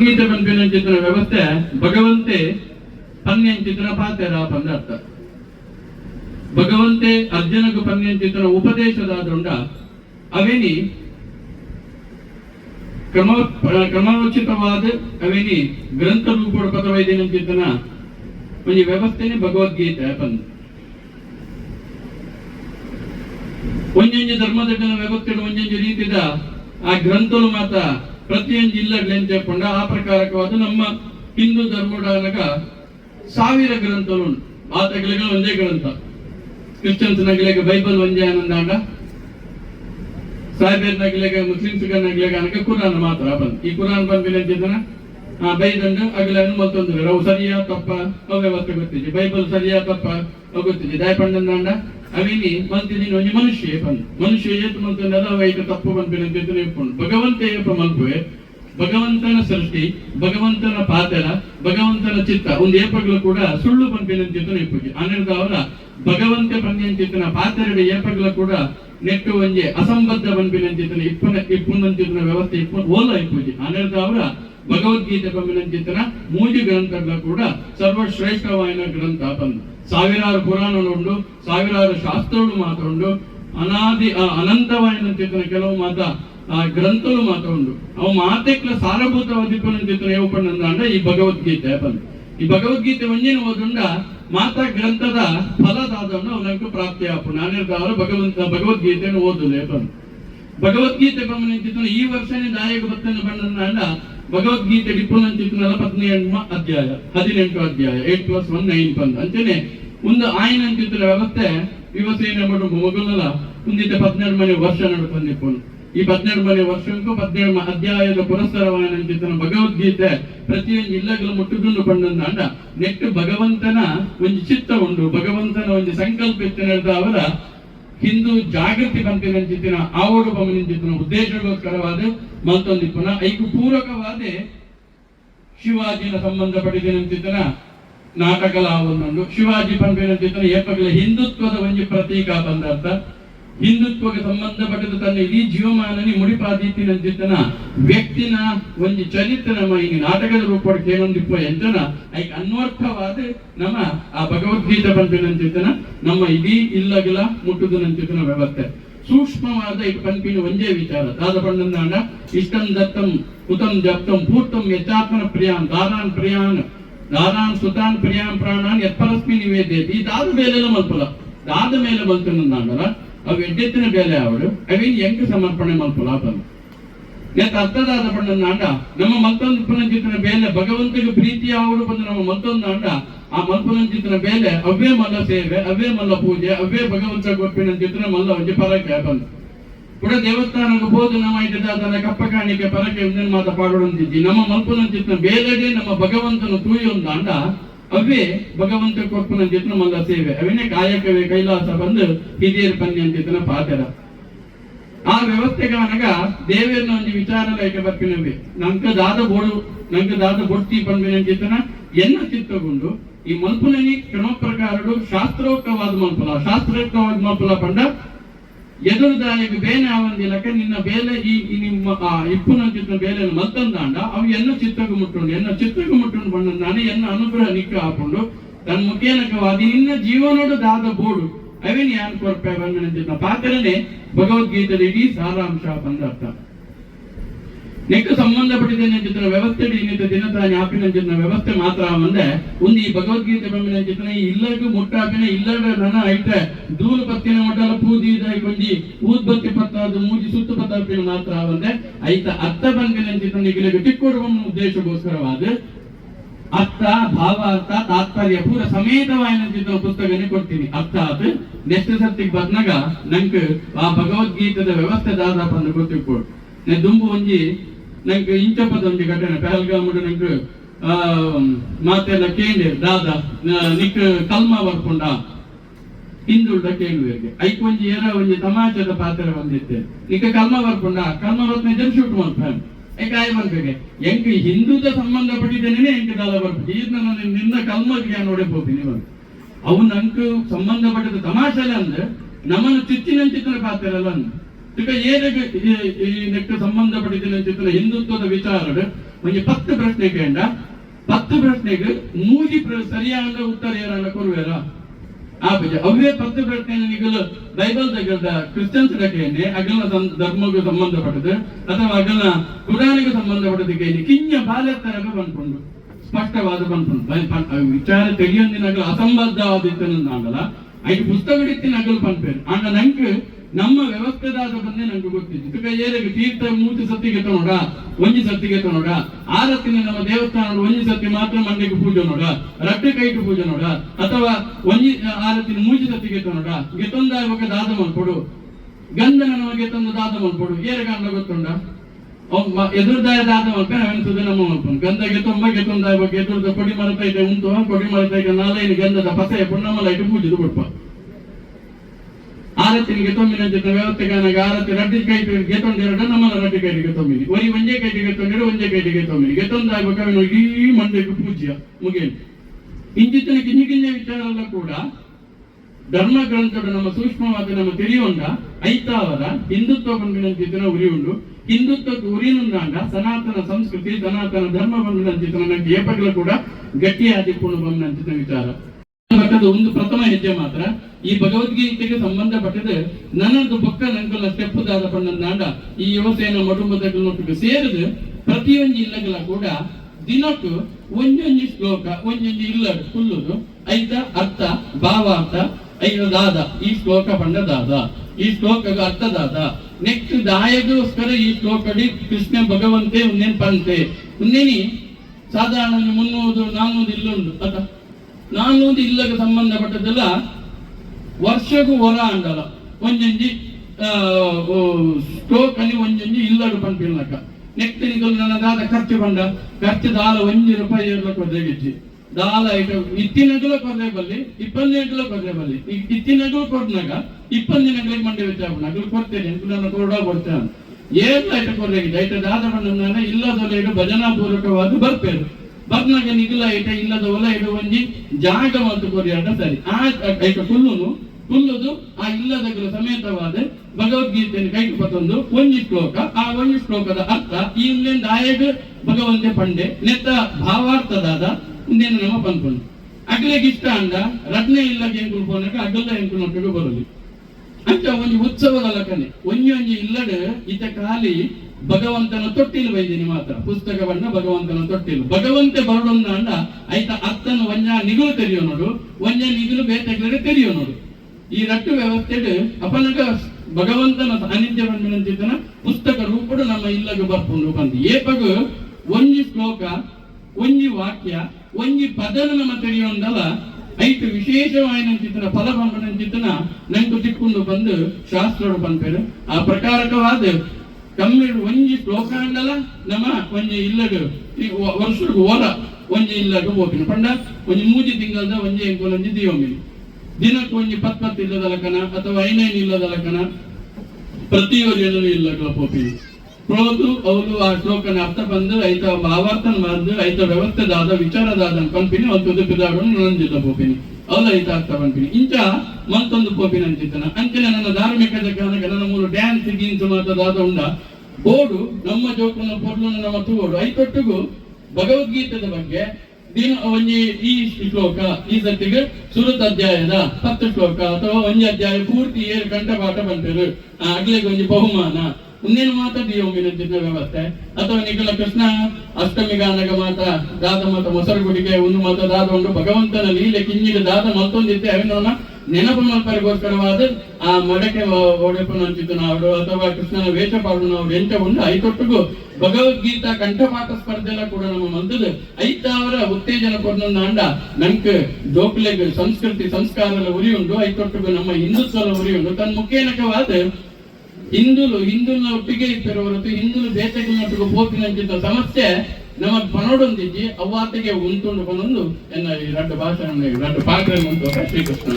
ಗೀತೆ ಚಿತ್ರ ವ್ಯವಸ್ಥೆ, ಭಗವಂತೆ ಪನ್ಯಂಚಿತ್ತಿನ ಪಾತೆರ ಪಂದರ್ಥ ಭಗವಂತೆ ಅರ್ಜುನకు ಚಿತ್ರ ಉಪದೇಶದಾದ್ರುಂಡ ಅವೇನಿ? ಕ್ರಮ ಕ್ರಮೋಚಿತವಾದ ಅವೇನಿ? ಗ್ರಂಥ ರೂಪದ ಚಿತ್ರನ. ಒಂದು ವ್ಯವಸ್ಥೆನೇ ಭಗವದ್ಗೀತೆ ಬಂದು. ಒಂದೊಂದು ಧರ್ಮದ ವ್ಯವಸ್ಥೆ ಒಂದೊಂದು ರೀತಿದ ಆ ಗ್ರಂಥಲು ಮಾತ ಪ್ರತಿಯೊಂದು ಜಿಲ್ಲೆಗಳೇನು ತೇಪಂಡ ಆ ಪ್ರಕಾರಕವಾದ ನಮ್ಮ ಹಿಂದೂ ಧರ್ಮಡಾನಗ ಸಾವಿರ ಗ್ರಂಥಗಳು ಉಂಟು ಆತಗಳಿಗೆ ಒಂದೇ ಗ್ರಂಥ. ಕ್ರಿಶ್ಚಿಯನ್ಸ್ ನಗಲೆಗೆ ಬೈಬಲ್ ಒಂದೇ ಆನಂದಾಂಡ. ಸಾಹೇಬರ್ ನಗಲೆಗೆ ಮುಸ್ಲಿಮ್ಸ್ ನಗಲೆಗೆ ಅನಕ ಕುರಾನ್ ಮಾತ್ರ ಬಂದ್ ಈ ಕುರಾನ್ ಬಂದ್ಮೇಲೆ ಅಂತಿದ್ದಾನ ಬೈದಂಡ ಅಗಲ ಮತ್ತೊಂದು ಸರಿಯಾ ತಪ್ಪ? ಅವ್ಯವಸ್ಥೆ ಗೊತ್ತಿದೆ ಬೈಬಲ್ ಸರಿಯಾ ತಪ್ಪ? ಅವು ಗೊತ್ತಿದೆ ದಾಯಪಂಡಂದಾಂಡ ಅವಿನಿ ಮಂತಿನಿ ಒಂಜಿ ಮನುಷ್ಯ ಬಂದು. ಮನುಷ್ಯ ಏತು ಮಂತ ನೆಲ ವೈಕ ತಪ್ಪು ಮಂತಿನ ಅಂತ ನೆನಪುಂಡು ಭಗವಂತ ಏಪ ಮಲ್ಪುವೆ? ಭಗವಂತನ ಸೃಷ್ಟಿ, ಭಗವಂತನ ಪಾತೆರ ಭಗವಂತನ ಚಿತ್ತ, ಒಂದು ಏಪಗಳು ಕೂಡ ಸುಳ್ಳು ಪಂಪಿನಂತಿತ್ತು ನೆಪ್ಪುಜಿ ಹನ್ನೆರಡು ಅವರ ಭಗವಂತ ಪಂಪಿನಂತಿತ್ತನ ಪಾತೆರಡು ಏಪಗಳು ಕೂಡ ನೆಟ್ಟು ಒಂಜೆ ಅಸಂಬದ್ಧ ಪಂಪಿನಂತಿತ್ತನ ಇಪ್ಪನ ಇಪ್ಪುನಂತಿತ್ತನ ವ್ಯವಸ್ಥೆ ಇಪ್ಪು ಓಲ ಇಪ್ಪುಜಿ. ಹನ್ನೆರಡು ಅವರ ಭಗವದ್ಗೀತೆ ಪಂಪಿನಂತಿತ್ತನ ಮೂಜಿ ಗ್ರಂಥಗಳು ಕೂಡ ಸರ್ವಶ್ರೇಷ್ಠವಾದ ಗ್ರಂಥ ಬಂದು ಸಾವಿರಾರು ಪುರಾಣಗಳುಂಡು ಸಾವಿರಾರು ಶಾಸ್ತ್ರಗಳು ಮಾತುಂಡು ಅನಾದಿ, ಆ ಚಿತ್ರ ಕೆಲವು ಮಾತ ಗ್ರಂಥಗಳು ಮಾತ್ರ ಉಂಡು ಅವು ಮಾತೆಕ್ಲ ಸಾರಭೂತವಾದಿಪ್ಪನಂತಿತ್ತು ಅಂದ್ರೆ ಈ ಭಗವದ್ಗೀತೆ ಬಂದು ಈ ಭಗವದ್ಗೀತೆ ಒಂಜಿನ ಓದುಂಡ ಮಾತಾ ಗ್ರಂಥದ ಫಲದಾದವನ್ನು ಅವನಕ್ಕೆ ಪ್ರಾಪ್ತಿ ಆಪು ನಾನಿರ್ದವರು ಭಗವಂತ, ಭಗವದ್ಗೀತೆಯನ್ನು ಓದುಲೇ ಬಂದು ಭಗವದ್ಗೀತೆ ಗಮನಿಸಿದ್ದು ಈ ವರ್ಷನೇ ದಾಯಕ ಭಕ್ತನ ಬಣ್ಣದ ಭಗವದ್ಗೀತೆ ಡಿಪ್ಪುನಂತಿತ್ತು ಪತ್ನಿಯನ್ಮ ಅಧ್ಯಾಯ, ಹದಿನೆಂಟು ಅಧ್ಯಾಯ ಏಟ್ ಪ್ಲಸ್ ಒನ್ ನೈನ್ ಬಂದ್ ಅಂತೇನೆ ಒಂದು ಆಯ್ನ ಅಂತಿತ್ತು ವ್ಯವಸ್ಥೆ ಯುವಸೇನೆ ಮಾಡುವ ಮೊಗಲಲ್ಲ ಮುಂದಿದ್ದ ಪದ್ನೆರಡು ಮನೆ ವರ್ಷ ನಡ್ಕೊಂಡಿಪ್ಪನು ಈ ಪದ್ನೆರಡು ಮನೆ ವರ್ಷಕ್ಕೂ ಪದ್ನೆರಡು ಅಧ್ಯಾಯದ ಪುರಸ್ಕಾರವಾದ ಅಂತಿತ್ತನ ಭಗವದ್ಗೀತೆ ಪ್ರತಿಯೊಂದು ಇಲ್ಲಗಳು ಮುಟ್ಟುಗುಂಡು ಪಂಡ ಅಂಡ ನೆಟ್ಟು ಭಗವಂತನ ಒಂದು ಚಿತ್ತ ಉಂಡು ಭಗವಂತನ ಒಂದು ಸಂಕಲ್ಪ ಇತ್ತು ಅವರ ಹಿಂದೂ ಜಾಗೃತಿ ಬಂತಿನ ಆವಡು ಬಂದಿನ ಉದ್ದೇಶಗೋಸ್ಕರವಾದ ಮತ್ತೊಂದು ಪುನಃ ಐಕು ಪೂರಕವಾದ ಶಿವಾಜಿನ ಸಂಬಂಧಪಟ್ಟಿದಂತಿನ ನಾಟಕಲ ಒಂದೊಂದು ಶಿವಾಜಿ ಪಂಪಿನಂತಿನ ಏಪಗಳ ಹಿಂದುತ್ವದ ಒಂದು ಪ್ರತೀಕ ಬಂದರ್ಥ ಹಿಂದುತ್ವಕ್ಕೆ ಸಂಬಂಧಪಟ್ಟದ ತನ್ನ ಇಡೀ ಜೀವಮಾನನಿ ಮುಡಿಪಾದೀತಿನಂತಿನ ವ್ಯಕ್ತಿನ ಒಂದು ಚರಿತ್ರೆ ನಮ್ಮ ಈ ನಾಟಕದ ರೂಪಕ್ಕೆ ಏನೊಂದಿಪ್ಪ ಎಂತನ, ಐಕ್ ಅನ್ವರ್ಥವಾದ ನಮ್ಮ ಆ ಭಗವದ್ಗೀತೆ ಪಂಪಿನಂತಿನ ನಮ್ಮ ಇಡೀ ಇಲ್ಲಗಲ ಮುಟ್ಟುದನಂತಿನ ವ್ಯವಸ್ಥೆ. ಸೂಕ್ಷ್ಮವಾದ ಈ ಪಂಪಿನ ಒಂದೇ ವಿಚಾರ ದಾದ ಪಂಡಂದಾಂಡ ಇಷ್ಟಂ ದತ್ತಂ, ಕುತಂ ಜಪ್ತಂ ಭೂತಂ ಯಚಾತ್ಮನ ಪ್ರಿಯಾನ್ ದಾರಾನ್ ಪ್ರಿಯಾನ್ ದಾರಾನ್ ಸುತಾನ್ ಪ್ರಿಯಾನ್ ಪ್ರಾಣಾನ್, ಯತ್ಪರಸ್ಮಿ ನಿವೇದ್ಯ ಈ ದಾದ ಮೇಲೆ ಮಲ್ಪಲ ದಾದ ಮೇಲೆ ಮಲ್ತನಂದಾಂಡಲ ಅವು ಎಡ್ಡೆತ್ತಿನ ಬೇಲೆ ಐ ಮೀನ್ ಹೆಂಗ್ ಸಮರ್ಪಣೆ ಮಲ್ಪಲಾತನು ನೆತ್ತ ಅರ್ಥದಾದ ಪಣ್ಣನ ಆಂಡ ನಮ್ಮ ಮಲ್ತೊಂದು ಪುನಂಚಿತನ ಬೇಲೆ ಭಗವಂತಗೆ ಪ್ರೀತಿ ಆವಡು ಬಂದು ನಮ್ಮ ಮತ್ತೊಂದು ಆಂಡ ಆ ಮಲ್ಪುನಂಚಿತನ ಬೇಲೆ ಅವೇ ಮಲ್ಲ ಸೇವೆ ಅವೇ ಮಲ್ಲ ಪೂಜೆ ಅವೇ ಭಗವಂತ ಗೊಪ್ಪಿನ ಚಿತ್ರ ಮಲ್ಲ ಒಂಜಿ ಪರಕ್ಕೆ ಬಂದು ಕೂಡ ದೇವಸ್ಥಾನಕ್ಕೆ ಹೋದು ನಮ್ಮ ಇದ್ದಾದ ಕಪ್ಪ ಕಾಣಿಕೆ ಒಂದೇನು ಮಾತ ಮಲ್ಪನ ನಮ್ಮ ಮಲ್ಪುನಂಚಿತನ ಬೇಲೆಗೆ ನಮ್ಮ ಭಗವಂತನ ತೂಯೊಂದು ಆಂಡ ಅವೇ ಭಗವಂತ ಕೊಪ್ಪನ ಚಿತ್ರ ಮಲ್ಲ ಸೇವೆ ಅವನೇ ಕಾಯಕವೇ ಕೈಲಾಸ ಬಂದು ಹಿರಿಯರ್ ಪನ್ನಿ ಅಂತಿತ್ತನ ಪಾತೆರ ಆ ವ್ಯವಸ್ಥೆಗಾನಗ ದೇವೇರ್ನ ಒಂದು ವಿಚಾರ ಲೈಕ ಬರ್ಪಿನವೆ ನಂಕ ದಾದ ಬೋಡು ನಂಕ ದಾದ ಬೊಡ್ತಿ ಬಂದ್ವಿ ಚಿತ್ತನ ಎನ್ನ ಚಿತ್ತಗೊಂಡು, ಈ ಮಲ್ಪುನಲ್ಲಿ ಕ್ರಮ ಪ್ರಕಾರಗಳು ಶಾಸ್ತ್ರೋಕ್ತವಾದ ಮಲ್ಪಲ ಶಾಸ್ತ್ರೋಕ್ತವಾದ ಮಲ್ಪಲ ಪಂಡ ಎದುರುದಾಯಿಗೆ ಬೇನೆ ಆವಂದಿಲಕ ನಿನ್ನ ಬೇಲೆ ಈ ನಿಮ್ಮ, ಆ, ಇಪ್ಪುನ ಚಿತ್ರ ಬೇಲೆ ಮಲ್ತಂದಾಂಡ, ಅವು ಎನ್ನ ಚಿತ್ತಗು ಮುಟ್ಟುಂಡು ಎನ್ನ ಚಿತ್ತಗು ಮುಟ್ಟುಂಡು ಬಂದ ನಾನು ಎನ್ನ ಅನುಗ್ರಹ ನಿಕ್ಕ ಹಾಕೊಂಡು, ತನ್ನ ಮುಖೇನಕವಾದಿ ನಿನ್ನ ಜೀವನೋಡು ದಾದ ಬೋಡು ಅವಿನ ಯಾನ್ ಕೊರ್ಪೆ ಬಂದ ಪಾತ್ರನೇ ಭಗವದ್ಗೀತೆ ಇಡೀ ಸಾರಾಂಶ ಬಂದರ್ಥ. ನೆಕ್ ಸಂಬಂಧಪಟ್ಟಿದ್ದೇನೆ ಚಿತ್ರ ವ್ಯವಸ್ಥೆ ಇನ್ನಿತ ಜ್ಞಾಪಿನ ಚಿತ್ರ ವ್ಯವಸ್ಥೆ ಮಾತ್ರ ಮುಂದೆ ಒಂದು ಈ ಭಗವದ್ಗೀತೆ ಬಂದಿನ ಚಿತ್ರ ಇಲ್ಲಕ್ಕೂ ಮುಟ್ಟಾಪಿನ ಇಲ್ಲದ ನನ ಐತೆ. ಧೂಳು ಪತ್ತಿನ ಮೊಟ್ಟಲ ಪೂಜಿ ಕೊಂಜಿ ಊದ್ಬತ್ತಿ ಪತ್ತಾದ ಮೂಜಿ ಸುತ್ತ ಪತ್ತಾಪಿನ ಮಾತ್ರ ಬಂದೆ ಐತ ಅತ್ತ ಬಂದಿನ ಚಿತ್ರ ಇಲ್ಲಿಗೆ ಟಿಕ್ಕೊಡುವ ಉದ್ದೇಶಗೋಸ್ಕರವಾದ ಅರ್ಥ ಭಾವ ಅರ್ಥ ತಾತ್ಪರ್ಯ ಪೂರ ಚಿತ್ರ ಪುಸ್ತಕನೇ ಕೊಡ್ತೀನಿ. ಅರ್ಥಾತ್ ನೆಕ್ಸ್ಟ್ ಸರ್ತಿಗೆ ಬಂದಾಗ ನಂಗೆ ಆ ಭಗವದ್ಗೀತದ ವ್ಯವಸ್ಥೆ ದಾದಾಪ ಗೊತ್ತಿಕೊಡು ನೆ ದುಂಬು ಒಂಜಿ ನಂಗೆ ಇಂಚಪದ ಒಂದು ಘಟನೆ, ಪಹಲ್ಗಾಮ್ ನಂಗೆ ಮಾತೆಲ್ಲ ಕೇಂದ್ರ ದಾದ ನಿಕ್ ಕಲ್ಮ ಬರ್ಕೊಂಡ. ಹಿಂದುಳ್ದ ಕೇಳುವರಿಗೆ. ಐಕ್ ಒಂಜಿ ಏರ ಒಂಜಿ ತಮಾಷೆದ ಪಾತ್ರ ಬಂದಿತ್ತೆ ನಿಕ್ ಕಲ್ಮ ಬರ್ಕೊಂಡ. ಕಲ್ಮ ಬರ್ತಾನೆ ಜನ್ ಶೂಟ್ ಮಾಡ್ತಾನೆ ಐಕ ಆಯ್ ಬರ್ಬೇಕೆ ಎಂಕ್ ಹಿಂದೂದ ಸಂಬಂಧಪಟ್ಟಿದ್ದೇನೆ ಎಂಕ್ ದಾದ ಬರ್ಬೇಕು? ಈಗ ನಾನು ನಿನ್ನ ಕಲ್ಮ ನೋಡಿ ಹೋಗ್ತೀನಿ ಇವಾಗ? ಅವು ನಂಗೆ ಸಂಬಂಧಪಟ್ಟದ ತಮಾಷೆಲ್ಲ ಅಂದ್ರೆ ನಮ್ಮನ್ನು ಚಿಚ್ಚಿನ ಚಿತ್ರ ಪಾತ್ರಲ್ಲ ಅಂದ್. ಈಗ ಏನಕ್ಕೆ ಈ- ನೆಕ್ಕ ಸಂಬಂಧಪಟ್ಟಿದ್ದೇನೆ ಚಿತ್ರ ಹಿಂದುತ್ವದ ವಿಚಾರ ಒಂಜಿ ಪತ್ತು ಪ್ರಶ್ನೆ ಕೇಂದ್ರ ಪತ್ತು ಪ್ರಶ್ನೆಗೆ ಮೂಜಿ ಸರಿಯಾದ ಉತ್ತರ ಏನಾರ ಕೊರುವೇರ ಆ ಬಜೆ ಅವೇ ಪತ್ತು ಪ್ರಶ್ನೆ ನನಗೆ ಬೈಬಲ್ ತೆಗೆದ ಕ್ರಿಶ್ಚಿಯನ್ಸ್ ಕೇನೆ ಅಗಲ ಧರ್ಮಕ್ಕೆ ಸಂಬಂಧಪಟ್ಟದ್ದು, ಅಥವಾ ಅಗಲ ಕುರಾನಿಗೆ ಸಂಬಂಧಪಟ್ಟದಕ್ಕೆ ಕಿಂಜ ಬಾಲ್ಯತರಗ ಬಂದ್ಕೊಂಡು, ಸ್ಪಷ್ಟವಾದ ಬಂದ್ಕೊಂಡು. ವಿಚಾರ ವಿಚಾರ ತಿಳಿಯೊಂದಿನಾಗಲ ಅಸಂಬದ್ಧವಾದಿತ್ತನಲ್ಲ ಐದು ಪುಸ್ತಕ ಇಟ್ಟಿನ ಅಗಲ ಬಂದ್ಬೇಕು ಆಂಡ ನಂಗೆ ನಮ್ಮ ವ್ಯವಸ್ಥೆದಾದ ಬಂದೆ ನಂಗೆ ಗೊತ್ತಿತ್ತು. ಏರಿಗೆ ತೀರ್ಥ ಸತ್ತಿ ಸತ್ತಿಗೆ ನೋಡ ಒಂಜಿ ಸತ್ತಿಗೆ ನೋಡ ಆರತ್ತಿನ ನಮ್ಮ ದೇವಸ್ಥಾನ ಒಂಜಿ ಸತ್ತಿ ಮಾತ್ರ ಮಂಡಿಗೆ ಪೂಜೆ ನೋಡ, ರಟ್ಟೆ ಕೈಟು ಪೂಜೆ ನೋಡ, ಅಥವಾ ಒಂಜಿ ಆರತ್ತಿನ ಮೂಜಿ ಸತ್ತಿಗೆ ನೋಡ ಗೆತ್ತೊಂದ ಇವಾಗ ದಾದ ಮಾಡ್ಕೊಡು ಗಂಧನ ನಮಗೆ ತಂದು ದಾದ ಮಾಡ್ಕೊಡು ಏರ ಗಂಡ ಗೊತ್ತುಂಡ? ಎದುರುದಾಯ ದಾದ ಅವೆನ್ಸುದು ನಮ್ಮ ಮಾಡ್ಕೊಂಡು ಗಂಧ ಗೆತ್ತೊಂಬ ಗೆತ್ತೊಂದ ಇವಾಗ ಎದುರುದ ಕೊಡಿ ಮರತೈತೆ, ಉಂಟು ಕೊಡಿ ಮರತ ಇದೆ ನಾಲೈನು ಗಂಧದ ಪಸೆ ಪುಣ್ಣಮಲ ಇಟ್ಟು ಪೂಜೆದು ಕೊಡ್ಪ ಆರತಿನ ಗೆತೊಮ್ಮಿನ ಜೊತೆ ವ್ಯವಸ್ಥೆಗಾನಾಗ ಆರತಿ ರಡ್ಡಿ ಕೈ ಗೆತೊಂಡೆರಡ ನಮ್ಮನ ರಡ್ಡಿ ಕೈಟ್ ಗೆತೊಮ್ಮಿನಿ ಒರಿ ಒಂಜೆ ಕೈಗೆ ಗೆತೊಂಡೆರು ಒಂಜೆ ಗೆತೊಮ್ಮಿನಿ ಗೆತೊಂದಾಗ್ಬೇಕು ಕವಿನ ಇಡೀ ಮಂಡೆಗೆ ಪೂಜ್ಯ, ಮುಗಿಯಲಿ. ಕಿಂಜಿ ಕಿಂಜ ವಿಚಾರ ಎಲ್ಲ ಕೂಡ, ಧರ್ಮ ಗ್ರಂಥದ ನಮ್ಮ ಸೂಕ್ಷ್ಮವಾದ ನಮ್ಮ ತಿಳಿಯೊಂಡ, ಐತಾವರ ಹಿಂದುತ್ವ ಬಂದಿನ ಉರಿ ಉಂಡು ಹಿಂದುತ್ವಕ್ಕೆ ಉರಿನುಂದಾಂಡ ಸನಾತನ ಸಂಸ್ಕೃತಿ, ಸನಾತನ ಧರ್ಮ ನನಗೆ ಏಪಗಳು ಕೂಡ ಗಟ್ಟಿಯಾದಿಕೊಂಡು ಬಂದಂಚಿನ ವಿಚಾರ. ಪಟ್ಟದ ಒಂದು ಪ್ರಥಮ ಹೆಜ್ಜೆ ಮಾತ್ರ. ಈ ಭಗವದ್ಗೀತೆಗೆ ಸಂಬಂಧಪಟ್ಟದ ನನ್ನದು ಪಕ್ಕ ನಂಕಲ ಸ್ಟೆಪ್ ದಾದ ಪಣ್ಣಂದಾಂಡ ಈ ಯುವಸೇನ ಮಟುಂಬದೊಟ್ಟಿಗೆ ಸೇರಿದು ಪ್ರತಿಯೊಂದು ಇಲ್ಲಗಳ ಕೂಡ ದಿನಕ್ಕೆ ಒಂದೊಂದು ಶ್ಲೋಕ, ಒಂದೊಂದು ಇಲ್ಲ ಕುಲ್ಲುದು. ಐದ ಅರ್ಥ, ಭಾವಾರ್ಥ ಐದ ದಾದ ಈ ಶ್ಲೋಕ ಪಂಡದಾದ. ಈ ಶ್ಲೋಕಗ ಅರ್ಥ ದಾದ ನೆಕ್ಸ್ಟ್ ದಾಯದೋಸ್ಕರ ಈ ಶ್ಲೋಕಡಿ ಕೃಷ್ಣ ಭಗವಂತೆ ಉನ್ನೇನ್ ಪಂತೆ. ಉನ್ನೇನಿ ಸಾಧಾರಣ ಮುನ್ನೂದು ಮುನ್ನೂರು ನಾನ್ನೂರು ಇಲ್ಲುಂಡು ಅದ ನಾನ್ನೂರು ಇಲ್ಲಗೆ ಸಂಬಂಧಪಟ್ಟದೆಲ್ಲ ವರ್ಷಗೂ ಹೊರ ಅಂಡಲ ಒಂಜೊಂಜಿ ಸ್ಟೋಕ್ ಅಲ್ಲಿ ಒಂಜೊಂಜಿ ಇಲ್ಲಡು ಪಂಪಿಲ್ಲಕ ನೆಕ್ಸ್ಟ್ ನಿಗಲು ನನ್ನ ದಾದ ಖರ್ಚು ಬಂಡ ಖರ್ಚು ದಾಲ ಒಂಜಿ ರೂಪಾಯಿ ಇರ್ಲ ಕೊರ್ದೆಗಿಜ್ಜಿ ದಾಲ ಐಟ ಇತ್ತಿನಗಳು ಕೊರ್ದೆ ಬಲ್ಲಿ ಇಪ್ಪನ್ನೆಂಟುಲ ಕೊರ್ದೆ ಬಲ್ಲಿ ಈ ಇತ್ತಿನಗಳು ಕೊಡ್ನಾಗ ಇಪ್ಪನ್ನಿನಗಳಿಗೆ ಮಂಡಿ ವೆಚ್ಚ ನಗಲು ಕೊಡ್ತೇನೆ ಎಂಟು ನನ್ನ ಕೊಡ ಕೊಡ್ತೇನೆ ಏನ್ ಐಟ ಕೊರ್ದೆಗಿಜ್ಜಿ ಐಟ ದಾದ ಬಂದ ಇಲ್ಲದೊಲೆ ಭಜನಾ ಪೂರ್ವಕವಾದ ಬರ್ಪೇರು ಬರ್ನಾಗ ನಿಗಲ ಐಟ ಇಲ್ಲದ ಒಲ ಐಟ ಒಂಜಿ ಜಾಗ ಮತ್ತು ಕೊರಿಯಾಟ ಸರಿ. ಆ ಐಟ ಕುಲ್ಲುನು, ಕುಲ್ಲುದು ಆ ಇಲ್ಲದಗಳ ಸಮೇತವಾದ ಭಗವದ್ಗೀತೆಯನ್ನು ಕೈಗೆ ಪತ್ತೊಂದು ಒಂಜಿ ಶ್ಲೋಕ. ಆ ಒಂಜಿ ಶ್ಲೋಕದ ಅರ್ಥ ಈ ಇಂಗ್ಲೆಂಡ್ ಆಯಗ ಭಗವಂತೆ ಪಂಡೆ ನೆತ್ತ ಭಾವಾರ್ಥದಾದ ಇಂದೇನು ನಮ್ಮ ಪಂದ್ಕೊಂಡು ಅಗ್ಲೆಗೆ ಇಷ್ಟ ಅಂಡ ರತ್ನೆ ಇಲ್ಲಗೆ ಎಂಕುಲು ಪೋನಕ ಅಗಲ್ಲ ಎಂಕುಲು ನೊಟ್ಟಿಗೆ ಬರಲಿ. ಅಂತ ಒಂಜಿ ಉತ್ಸವದ ಲಕನೆ. ಒಂಜಿ ಒಂಜಿ ಇಲ್ಲಡ ಇತ ಖಾಲಿ ಭಗವಂತನ ತೊಟ್ಟಿಲು ಬೈದಿನಿ ಮಾತ್ರ. ಪುಸ್ತಕವನ್ನ ಭಗವಂತನ ತೊಟ್ಟಿಲು. ಭಗವಂತ ಬರಡೊಂದ ಅಂಡ ಐತ ಅತ್ತನ ಒಂಜ ನಿಗುಲು ತೆರೆಯೋ ನೋಡು ಒಂಜ ನಿಗುಲು ಬೇತೆಗ್ಲಡೆ ತೆರೆಯೋ ನೋಡು. ಈ ರಟ್ಟು ವ್ಯವಸ್ಥೆಡ್ ಅಪನಗ ಭಗವಂತನ ಸಾನ್ನಿಧ್ಯ ಬಂದಿನ ಪುಸ್ತಕ ರೂಪಡು ನಮ್ಮ ಇಲ್ಲಗ ಬರ್ಕೊಂಡು ಬಂದು. ಏಪಗ ಒಂಜಿ ಶ್ಲೋಕ ಒಂಜಿ ವಾಕ್ಯ ಒಂಜಿ ಪದನ ನಮ್ಮ ತಿಳಿಯೊಂದಲ್ಲ ಐಟು ವಿಶೇಷವಾಯಿನ ಫಲ ಬಂಬನ ನಂಗೆ ತಿಕ್ಕೊಂಡು ಬಂದು ಶಾಸ್ತ್ರ ಬಂದ್ಪೇರು ಆ ಪ್ರಕಾರಕವಾದ ಕಮ್ಮಿಡು ಒಂಜಿ ಶ್ಲೋಕ ಅಂಡಲ ನಮ್ಮ ಒಂಜಿ ಇಲ್ಲಗ ಈ ವರ್ಷಕ್ಕೆ ಹೊರ ಒಂಜಿ ಇಲ್ಲಗ ಹೋಗಿನ ಪಂಡ, ಒಂಜಿ ಮೂಜಿ ತಿಂಗಳದ ಒಂಜಿ ಎಂಕೋಲ ಒಂಜಿ ದಿಯೋಮಿನಿ ದಿನಕ್ಕೆ ಒಂಜಿ ಪತ್ ಪತ್ ಇಲ್ಲದ ಅಥವಾ ಐನೈನ್ ಇಲ್ಲದ ಪ್ರತಿ ಯೋಜನೆ ಇಲ್ಲಗಳ ಪೋಪಿನಿ ಪ್ರೋದು ಅವಳು ಆ ಶ್ಲೋಕನ ಅರ್ಥ ಬಂದು, ಐತ ಭಾವಾರ್ಥನ ಬಂದು ಐತ ವ್ಯವಸ್ಥೆದಾದ ವಿಚಾರದಾದ ಪಂಪಿನಿ ಒಂದು ಪಿದಾಡು ನಂಜಿಲ್ಲ ಪೋಪಿನಿ. ಅವಳ ಇದಾಗ್ತಾ ಬಂದ್ಬಿಡಿ. ಇಂಚ ಮತ್ತೊಂದು ಕೋಪಿನ ಅಂಚಿತನ ಅಂಚನೆ ನನ್ನ ಧಾರ್ಮಿಕದ ಕಾರಣಕ್ಕೆ ನನ್ನ ಮೂರು ಡ್ಯಾನ್ಸ್ ಗೀನ್ಸ್ ಮಾತದಾದ ಉಂಡ. ಓಡು ನಮ್ಮ ಜೋಕನ ಪೊರ್ಲು ನಮ್ಮ ಓಡು ಐತೊಟ್ಟಿಗೂ ಭಗವದ್ಗೀತದ ಬಗ್ಗೆ ದಿನ ಒಂಜಿ ಈ ಶ್ಲೋಕ, ಈ ಸತ್ತಿಗೆ ಸುರತ ಅಧ್ಯಾಯದ ಹತ್ತು ಶ್ಲೋಕ ಅಥವಾ ಒಂಜಿ ಅಧ್ಯಾಯ ಪೂರ್ತಿ ಏಳು ಕಂಠಪಾಠ ಬಂತರು ಆಗ್ಲಿಗೆ ಒಂಜಿ ಬಹುಮಾನ. ಇನ್ನೇನು ಮಾತ ದಿಯೋಮಿನ ಚಿನ್ನ ವ್ಯವಸ್ಥೆ. ಅಥವಾ ನಿಖಿಲ ಕೃಷ್ಣ, ಅಷ್ಟಮಿ ಗಾನಗ ಮಾತ ದಾದ ಮಾತ ಮೊಸರು ಗುಡಿಗೆ ಒಂದು ಮಾತ ದಾದ ಒಂದು ಭಗವಂತನ ಲೀಲೆ ಕಿಂಜಿಗೆ ದಾದ ಮತ್ತೊಂದಿತ್ತೆ ಅವಿನವನ ನೆನಪು ಮಲ್ಪರಿಗೋಸ್ಕರವಾದ ಆ ಮಡಕೆ ಒಡೆಪನ ಅಂಚಿತು ನಾಡು ಅಥವಾ ಕೃಷ್ಣನ ವೇಷ ಪಾಡು ನಾವು ಎಂಟ ಉಂಡು ಐತೊಟ್ಟಿಗೂ ಭಗವದ್ಗೀತಾ ಕಂಠಪಾಠ ಸ್ಪರ್ಧೆ ಎಲ್ಲ ಕೂಡ ನಮ್ಮ ಮಂತದ ಐತಾವರ ಉತ್ತೇಜನ ಕೊಡ್ನೊಂದು ಅಂಡ ನಂಕ್ ಜೋಕ್ಲೆಗ್ ಸಂಸ್ಕೃತಿ ಸಂಸ್ಕಾರದ ಉರಿ ಉಂಟು ಐತೊಟ್ಟಿಗೂ ನಮ್ಮ ಹಿಂದುತ್ವದ ಉರಿ ಉಂಟು ತನ್ನ ಮುಖೇನಕವಾದ ಹಿಂದುಲು, ಹಿಂದುಲ್ನ ಒಟ್ಟಿಗೆ ಇದ್ದರು ಹೊರತು ಹಿಂದುಲು ಬೇಟೆಗಳೊಟ್ಟಿಗೆ ಪೋಪಿನಂಚಿದ್ದ ಸಮಸ್ಯೆ ನಮಗ್ ಬನೋಡೊಂದಿದ್ದು ಅವಾತಿಗೆ ಉಂಟುಂಡು ಬಂದು ಎನ್ನ ಈ ರಡ್ಡು ಭಾಷಣ ರಡ್ಡು ಪಾತ್ರ ಉಂಟು ಶ್ರೀಕೃಷ್ಣ.